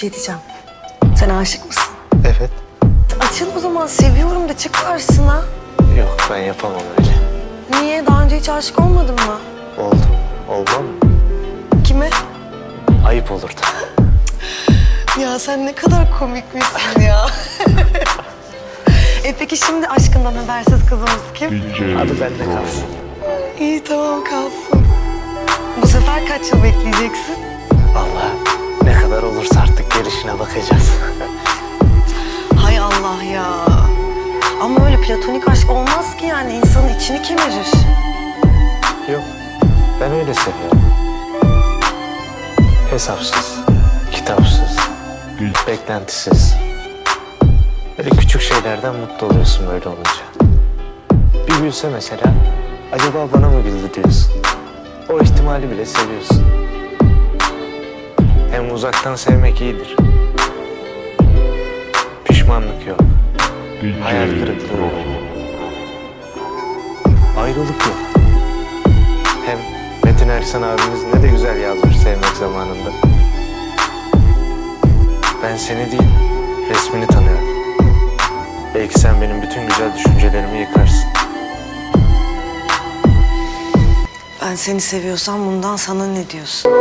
şey diyeceğim. Sen aşık mısın? Evet. Açıl o zaman seviyorum da çık karşısına. Yok ben yapamam öyle. Niye? Daha önce hiç aşık olmadın mı? Oldu. Olmam mı? Kime? Ayıp olurdu. Ya sen ne kadar komikmişsin ya. e peki şimdi aşkından habersiz kızımız kim? Hadi bende kalsın. İyi tamam kalsın. Bu sefer kaç yıl bekleyeceksin? Allah Ama öyle platonik aşk olmaz ki yani insanın içini kemirir. Yok ben öyle seviyorum. Hesapsız, kitapsız, beklentisiz. Böyle küçük şeylerden mutlu oluyorsun böyle olunca. Bir gülse mesela, acaba bana mı güldü diyorsun. O ihtimali bile seviyorsun. Hem uzaktan sevmek iyidir. Pişmanlık yok. Hayal kırıklığı yok. Ayrılık yok. Hem Metin Ersan abimiz ne de güzel yazmış sevmek zamanında. Ben seni değil, resmini tanıyorum. Belki sen benim bütün güzel düşüncelerimi yıkarsın. Ben seni seviyorsam bundan sana ne diyorsun?